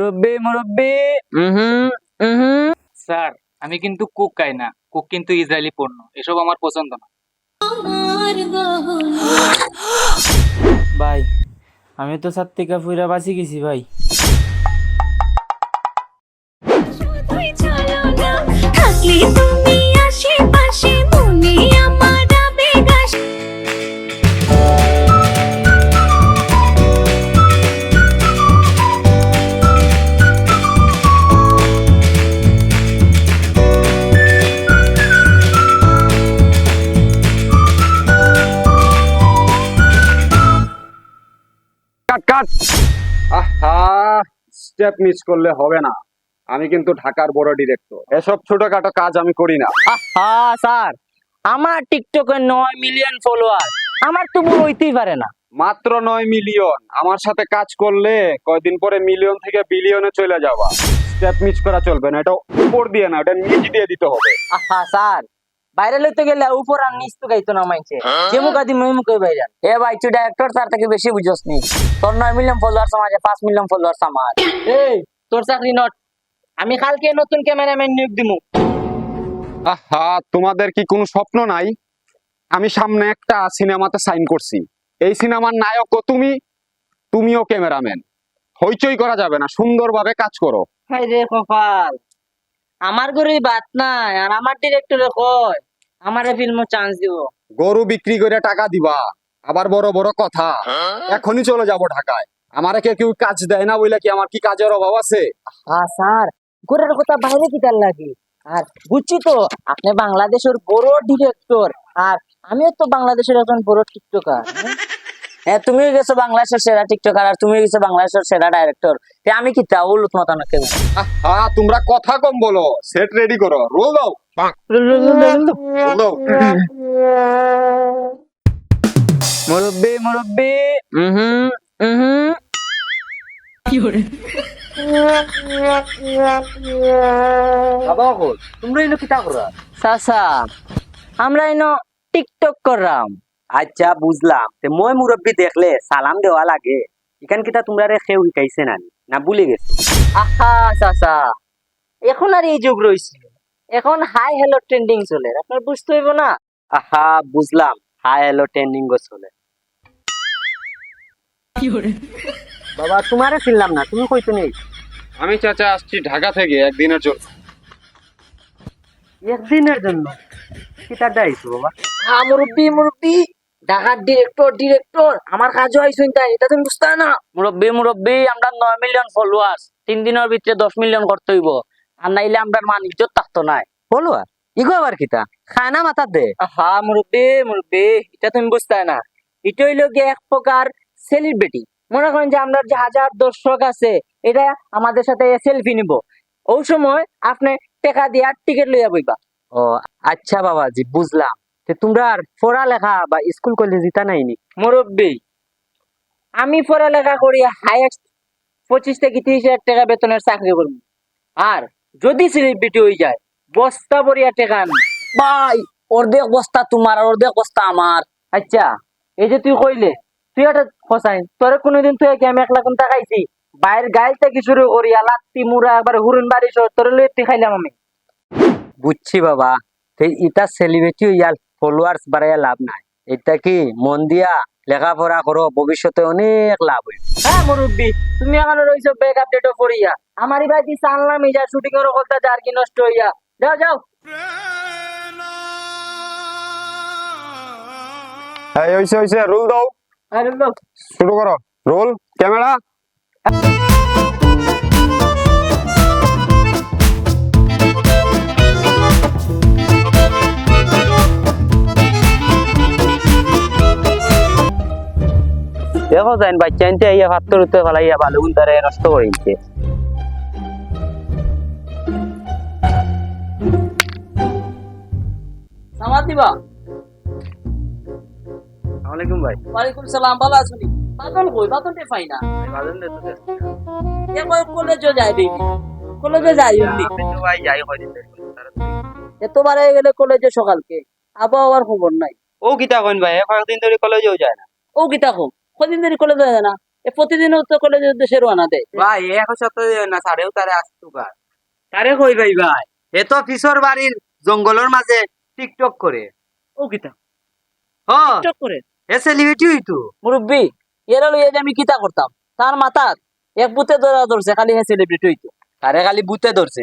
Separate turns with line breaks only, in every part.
মুরব্বি মুরব্বি। হুম হুম স্যার আমি কিন্তু কুক খাই না। কুক কিন্তু ইসরায়েলি পণ্য। এসব আমার পছন্দ না।
ভাই আমি তো সাত্তিকা ফুইরা বাঁচি গেছি ভাই।
থাকলে
কাট কাট আহা স্টেপ মিস করলে হবে না। আমি কিন্তু ঢাকার বড় ডিরেক্টর এসব ছোটখাটো কাজ আমি করি না।
আহা স্যার আমার টিকটকে নয় মিলিয়ন ফলোয়ার আমার তো বড় হইতেই পারে না।
মাত্র নয় মিলিয়ন আমার সাথে কাজ করলে কয়দিন পরে মিলিয়ন থেকে বিলিয়নে চলে যাবা। স্টেপ মিস করা চলবে না। এটা উপর দিয়ে না এটা নিচ দিয়ে দিতে হবে।
আহা স্যার বাইরে লইতে গেলে উপর আর নিচ তো গাইতো না মাইছে যে মুখা দি মই মুখে বাইরে। এ ভাই তুই ডাইরেক্টর স্যার থেকে বেশি বুঝছস নি তোর নয় মিলিয়ন ফলোয়ার সমাজে পাঁচ মিলিয়ন ফলোয়ার আমার। এই তোর চাকরি নট আমি কালকে নতুন ক্যামেরাম্যান নিয়োগ দিমু।
আহা তোমাদের কি কোনো স্বপ্ন নাই? আমি সামনে একটা সিনেমাতে সাইন করছি। এই সিনেমার নায়কও তুমি তুমিও ক্যামেরাম্যান হইচই করা যাবে না সুন্দরভাবে কাজ করো।
হাই রে কপাল। আমার ঘরে বাত নাই আর আমার ডিরেক্টরে কয়? আমারে ফিল্মে চান্স দিব।
গরু বিক্রি করে টাকা দিবা। আবার বড় বড় কথা। এখনই চলে যাব ঢাকায়। আমারে কে কেউ কাজ দেয় না বইলে কি আমার কি কাজের অভাব আছে?
হ্যাঁ স্যার ঘরের কথা বাইরে কি তার লাগে? আর বুঝছি তো আপনি বাংলাদেশের বড় ডিরেক্টর আর আমিও তো বাংলাদেশের একজন বড় টিকটকার হ্যাঁ তুমি গেছো বাংলাদেশের সেরা টিকটকার আর তুমি গেছো বাংলাদেশের সেরা ডাইরেক্টর আমি কি তা উল্লুত মতানো কেন
হ্যাঁ তোমরা কথা কম বলো। সেট রেডি করো। রোল দাও।
মুরব্বি মুরব্বি
হুম হুম তোমরা এনো কিতা করা চাচা আমরা এনো টিকটক করলাম
আচ্ছা বুঝলাম তে মই মুরব্বী দেখলে সালাম দেওয়া লাগে এখান কিতা তোমরা রে খেউ শিকাইছে নানি না ভুলে গেছো
আহা চাচা এখন আর এই যুগ রয়েছে এখন হাই হ্যালো ট্রেন্ডিং চলে। আপনার বুঝতে হইব না?
আহা বুঝলাম। হাই হ্যালো ট্রেন্ডিং গো চলে। বাবা তোমারে চিনলাম না। তুমি কইতো নেই।
আমি চাচা আসছি ঢাকা থেকে একদিনের জন্য।
একদিনের জন্য? কিতা ডাইছো বাবা?
হ্যাঁ মুরব্বি মুরব্বি। ঢাকার ডিরেক্টর ডিরেক্টর আমার কাজও আইসুন তাই এটা তুমি বুঝতে না। মুরব্বি মুরব্বি আমরা নয় মিলিয়ন ফলোয়ার্স তিন দিনের ভিতরে দশ মিলিয়ন করতে হইব। আর নাইলে আমরা মান ইজ্জত থাকতো না।
বলো আর। ইগো আবার কিতা? খানা মাথা দে।
হা মুরব্বি মুরব্বি এটা তুমি বুঝতে না। এটা হইল গিয়ে এক প্রকার সেলিব্রিটি মনে করেন যে আমরা যে হাজার দর্শক আছে এটা আমাদের সাথে সেলফি নিব। ওই সময় আপনি টাকা দিয়ে টিকিট লইয়া বইবা।
ও আচ্ছা বাবাজি বুঝলাম। তোমরা আর পড়ালেখা বা স্কুল কলেজ দিতা নাইনি।
মুরব্বী আমি পড়ালেখা করি হাইয়েস্ট পঁচিশ থেকে তিরিশ হাজার টাকা বেতনের চাকরি করব। আর যদি সেলিব্রিটি হয়ে যায় বস্তা ভরিয়া টাকা আনব ভাই অর্ধেক বস্তা তোমার আর অর্ধেক বস্তা আমার। আচ্ছা এই যে তুই কইলে তুই একটা ফসাই তোরে কোনোদিন তুই কি আমি এক লাখ টাকা খাইছি বাইরের গাইল থেকে শুরু করি লাত্তি মুড়া একবার হুরুন বাড়ি তোরে লই তুই খাইলাম আমি।
বুঝছি বাবা তে ইটা সেলিব্রিটি ইয়ার ফলোয়ার্স বাড়াইয়া লাভ নাই। এটা কি মন দিয়া লেখাপড়া করো ভবিষ্যতে অনেক লাভ হইব।
হ্যাঁ মুরব্বী তুমি এখন রইছো ব্যাক আপডেট করিয়া আমারই ভাই কি জানলাম যা শুটিং এর কথা যার কি নষ্ট হইয়া। যাও যাও।
এই হইছে হইছে রোল দাও।
আরে লোক
শুরু করো। Roll camera.
দেখো যাইন বাচ্চা আনতে আইয়া ভাত উঠতে ফেলাইয়া ভালো তারে নষ্ট করেছে
সামাদ দিবা।
আসসালামাইকুম ভাই।
ওয়ালাইকুম সালাম ভালো আছুনি বাদল কই বাদলতে পাই না। এ কই কলেজে যাই কলেজে যাই
ভাই যাই কই
এতবার হয়ে গেলে কলেজে সকালকে। আবহাওয়ার খবর নাই।
ও কিতা কইন ভাই কয়েকদিন ধরে কলেজেও যায় না।
ও কি তাকো কদিন ধরে কলেজে যায় না?
এ প্রতিদিন তো কলেজের উদ্দেশ্যে রওনা দেয়।
ভাই এক সপ্তাহ না সাড়েও তারে আসতুকার তারে কই ভাই ভাই? এ তো কিশোর বাড়ির জঙ্গলের মাঝে টিকটক করে।
ও কিতা?
হ।
চক করে?
এ সেলিব্রিটি হইতো
মুরব্বী এরা লইয়া যে আমি কিতা করতাম? তার মাথাত এক বুতে ধরা ধরছে খালি হ্যাঁ সেলিব্রিটি হইতো
তারে খালি বুতে ধরছে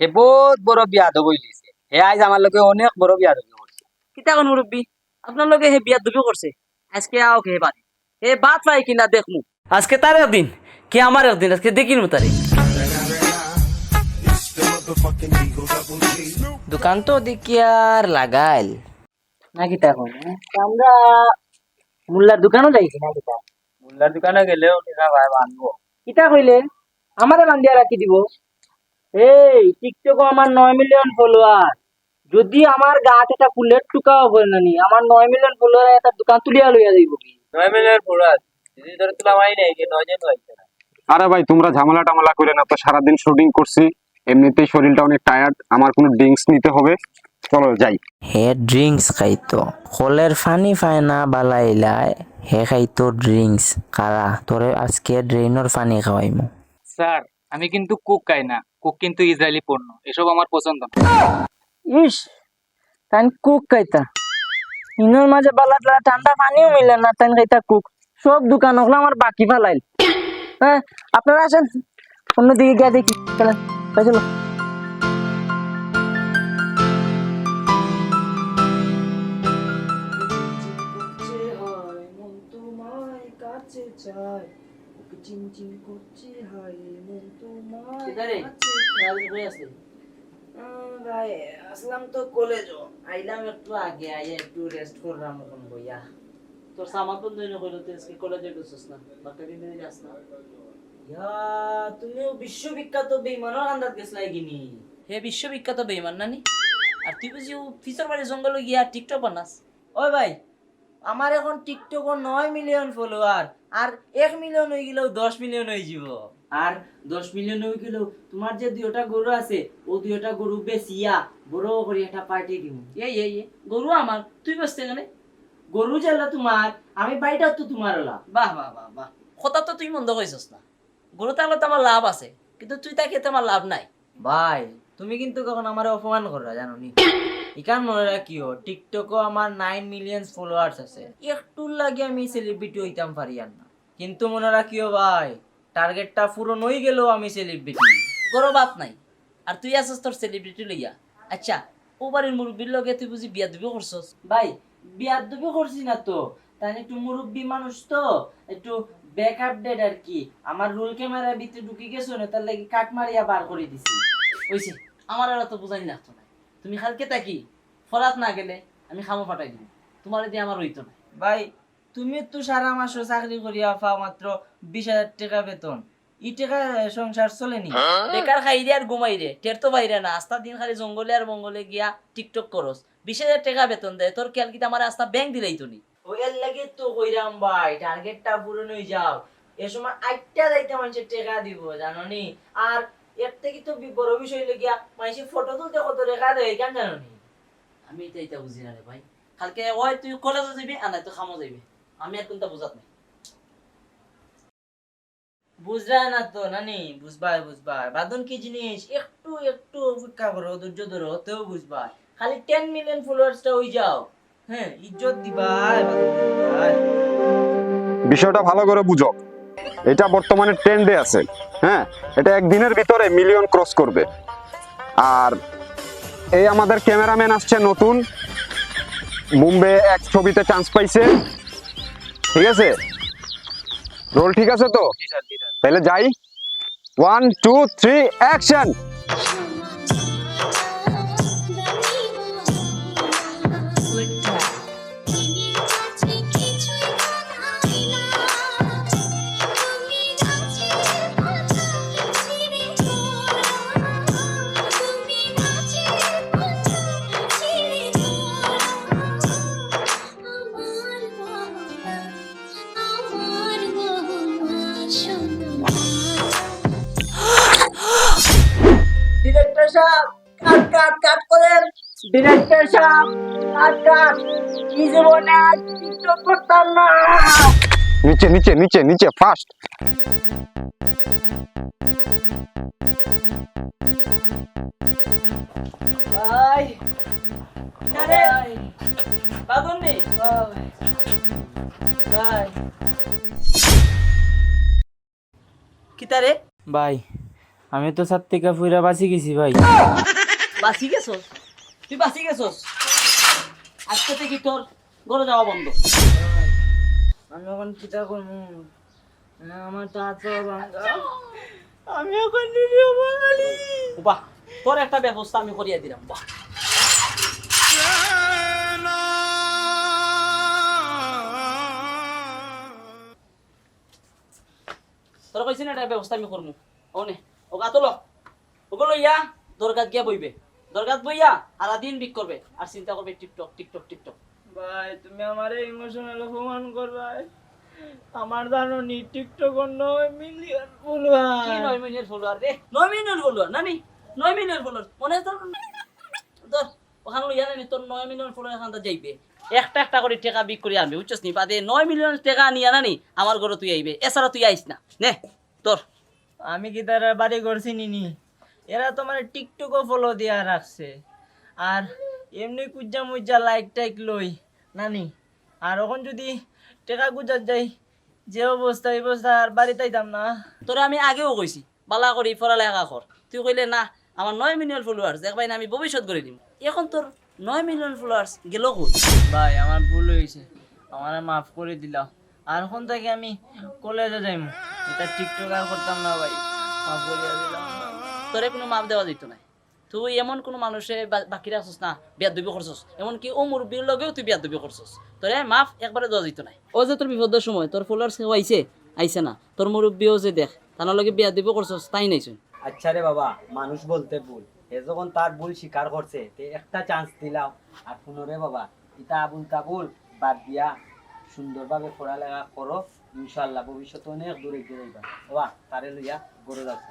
হে বহুত বড় বিয়া দবই লিছে হে আজ আমার লোকে অনেক বড় বিয়া দবই করছে
কিতা কোন মুরব্বী আপনার লগে হে বিয়া দুবি করছে আজকে আও কে বাড়ি হে বাত পাই কিনা দেখমু আজকে তার একদিন কে আমার একদিন আজকে দেখিনু তারে দোকান তো দেখি আর লাগাইল। না কিতা কোন আমরা মুল্লার দোকানও যাইছি না কিতা
মুল্লার দোকানে গেলেও টিকা ভাই বানবো।
কিতা কইলে? আমারে বান্ধিয়া রাখি দিব। এই টিকটক আমার নয় মিলিয়ন ফলোয়ার যদি আমার গাত এটা ফুলের টুকাও হবে না নি আমার নয় মিলিয়ন ফলোয়ার একটা দোকান তুলিয়া লইয়া যাইব কি?
নয় মিলিয়ন ফুরাত যদি ধরে তুলা মাই নাই যে নয় জন হইছে
আরে ভাই তোমরা ঝামেলা টামেলা করে না তো সারাদিন শুটিং করছি। এমনিতেই শরীরটা অনেক টায়ার্ড আমার কোনো ড্রিঙ্কস নিতে হবে। চলো যাই।
হে ড্রিঙ্কস খাইতো। কলের ফানি ফায় না বালাইলায় হে খাইতো ড্রিঙ্কস কারা তোরে আজকে ড্রেইনর ফানি খাওয়াইমু।
স্যার আমি কিন্তু কুক খাই না। কুক কিন্তু ইসরায়েলি পণ্য। এসব আমার পছন্দ না।
ইস তান কুক খাইতা। ইনোর মাঝে বালা টালা ঠান্ডা পানিও মিলে না তান খাইতা কুক সব দোকান ওগুলো আমার বাকি ফালাইল। হ্যাঁ আপনারা আসেন। অন্যদিকে গিয়ে দেখি। চলেন তাই চলো ভাই আসলাম তো কলেজ আইলাম একটু আগে আইয়া একটু রেস্ট করলাম এখন বইয়া। তোর সামান তো দইন কইলো তুই আজকে কলেজে গেছিস না। বাকি দিনে যাস না ইয়া তুমিও বিশ্ববিখ্যাত বেইমানের আন্দাজ গেছলাই গিনি। হে বিশ্ববিখ্যাত বেইমান নানি। আর তুই বুঝি ফিচার বাড়ি জঙ্গলে গিয়া টিকটক বানাস ওই ভাই আমার এখন টিকটক নয় মিলিয়ন ফলোয়ার আর এক মিলিয়ন হয়ে গেলেও দশ মিলিয়ন হয়ে যাব। আর দশ মিলিয়ন হয়ে গেলেও তোমার যে দুইটা গরু আছে ও দুইটা গরু বেচিয়া বড় করে একটা পার্টি দিব এই এই এই, গরু আমার তুই বেচতে এখানে গরু যেলা তোমার আমি বাড়িটা তো তোমার হলা বাহ বাহ বাহ বাহ। কথা তো তুই মন্দ কইছস না। গরু থাকলে তো আমার লাভ আছে কিন্তু তুই তাকে তো আমার লাভ নাই। ভাই তুমি কিন্তু কখন আমার অপমান কররা জানো নি? ইকান মনে রাখিও টিকটকও আমার নাইন মিলিয়ন ফলোয়ার্স আছে। একটু লাগে আমি সেলিব্রিটি হইতাম না। কিন্তু মনে রাখিও ভাই টার্গেটটা পূরণ হয়ে গেলেও আমি সেলিব্রিটি কোনো বাত নাই। আর তুই আছিস তোর সেলিব্রিটি লইয়া। আচ্ছা ও বাড়ির মুরব্বীর লগে তুই বুঝি বিয়া দুবি করছস? ভাই বিয়া দুবি করছি না তো। তাই একটু মুরব্বী মানুষ তো একটু ব্যাক আপডেট আর কি? আমার রোল ক্যামেরার ভিতরে ঢুকে গেছো না তার লাগি কাট মারিয়া বার করে দিছি। ওইছে আমার আর তো বুঝানি লাগতো না। তুমি খালকে তাকি ফরাত না গেলে আমি খামো ফাটাই দিব। তোমার দিয়ে আমার হইতো না। ভাই তুমি তো সারা মাস চাকরি করিয়া পাও মাত্র বিশ হাজার টাকা বেতন। ই টাকা সংসার চলেনি বেকার খাই রে আর ঘুমাই রে। টের তো বাইরে না। আস্তা দিন খালি জঙ্গলে আর মঙ্গলে গিয়া টিকটক করস। বিশ হাজার টাকা বেতন দেয়। তোর খেয়াল কিতা আমার আস্তা ব্যাংক দিলেই তো নি? ওইয়ার লাগে তো কইরাম ভাই টার্গেটটা পূরণ হয়ে যাও। এ সময় আটটা যাইতে মানুষের টাকা দিব জানো নি আর এর থেকে তো বড় বিষয় লগিয়া মানুষের ফটো তুলতে কত রেখা দেয় কেন জানো নি আমি এটা এটা বুঝি না রে ভাই। কালকে ওই তুই কলেজে যাবি আর নাই তুই খামো যাবি। আমি আর কোনটা বুঝাত নাই। বুঝরা না তো নানি? বুঝবাই বুঝবাই বাদন কি জিনিস? একটু একটু অপেক্ষা করো ধৈর্য ধরো তেও বুঝবাই খালি টেন মিলিয়ন ফলোয়ার্সটা হয়ে যাও। হ্যাঁ ইজ্জত
বিষয়টা ভালো করে বুঝো। এটা বর্তমানে ট্রেন্ডে আছে হ্যাঁ? এটা একদিনের ভিতরে মিলিয়ন ক্রস করবে। আর এই আমাদের ক্যামেরাম্যান আসছে নতুন। মুম্বে এক ছবিতে চান্স পাইছে। ঠিক আছে? রোল ঠিক আছে তো? তাহলে যাই। ওয়ান টু থ্রি অ্যাকশন
কি জীবনে টিকটক করতাম না।
নিচে নিচে নিচে নিচে ফাস্ট
ভাই। আরে। বাদন নেই? ভাই। কিতারে
ভাই আমি তো সাত থেকে ফুইরা বাঁচি গেছি ভাই।
বাসি গেছস তুই বাসি গেছস? আজকে থেকে তোর ঘরে যাওয়া বন্ধ।
আমি এখন কিতা করব আমার তো হাত আমি এখন নিরীহ বাঙালি।
বাহ তোর একটা ব্যবস্থা আমি করিয়া দিলাম বাহ। তোর কইছি না একটা ব্যবস্থা আমি করব ওনে ও গাতল ওগুলো ইয়া দরগাত গিয়া বইবে। দরগাত বইয়া সারা দিন বিক করবে আর চিন্তা করবে টিকটক টিকটক টিকটক।
ভাই তুমি আমার ইমোশনাল অপমান করবাই আমার জানো নি টিকটক নয় মিলিয়ন ফলোয়ার কি
নয় মিনিট ফলোয়ার রে? নয় মিনিট ফলোয়ার নানি? নয় মিনিট ফলোয়ার মনে তোর তোর ওখানে ইয়া নানি তোর নয় মিলিয়ন ফলোয়ার এখান থেকে যাইবে। একটা একটা করে টাকা বিক করে আনবে বুঝছস নি? বাদে নয় মিলিয়ন টাকা নিয়ে নানি আমার ঘরে তুই আইবে। এছাড়া তুই আইস না। নে তোর।
আমি কি তারা বাড়ি করছি নিনি এরা তোমার টিকটকও ফলো দিয়া রাখছে। আর এমনি কুজ্জা মুজ্জা লাইক টাইক লই নানি? আর এখন যদি টেকা গুজার যাই যে অবস্থা এই অবস্থা আর বাড়িতে আইতাম না।
তোরে আমি আগেও কইছি বালা করি পড়ালেখা কর। তুই কইলে না আমার নয় মিলিয়ন ফলোয়ার্স দেখবাই না আমি ভবিষ্যৎ করে দিম। এখন তোর নয় মিলিয়ন ফলোয়ার্স গেল কই?
ভাই আমার ভুল হয়েছে আমার মাফ করে দিলাম আর এখন থেকে আমি কলেজে যাইম। এটা টিকটক আর করতাম না ভাই। মাফ করিয়া দিলাম।
তোরে কোনো মাপ দেওয়া যেত না। তুই এমন কোনো মানুষে বা- বাকি রাখছিস না বিয়াদ দুবি করছস। এমনকি ও মুরব্বীর লগেও তুই বিয়াদ দুবি করছস। তোরে মাফ একবারে দেওয়া যেত না। ও যে তোর বিপদের সময় তোর ফলোয়ার্স কেউ আইছে? আইছে না। তোর মুরব্বীও যে দেখ তার লগে বিয়াদ দুবি করছস তাই নাইছুন
আচ্ছা রে বাবা মানুষ বলতে ভুল। এ যখন তার ভুল স্বীকার করছে তে একটা চান্স দিলাম আর শুনো রে বাবা ইতা আবুল তাবুল বাদ দিয়া সুন্দরভাবে পড়ালেখা করো। ইনশাল্লাহ ভবিষ্যতে অনেক দূরে গিয়ে যাইবা। বাবা তারে লইয়া গরু যাচ্ছে।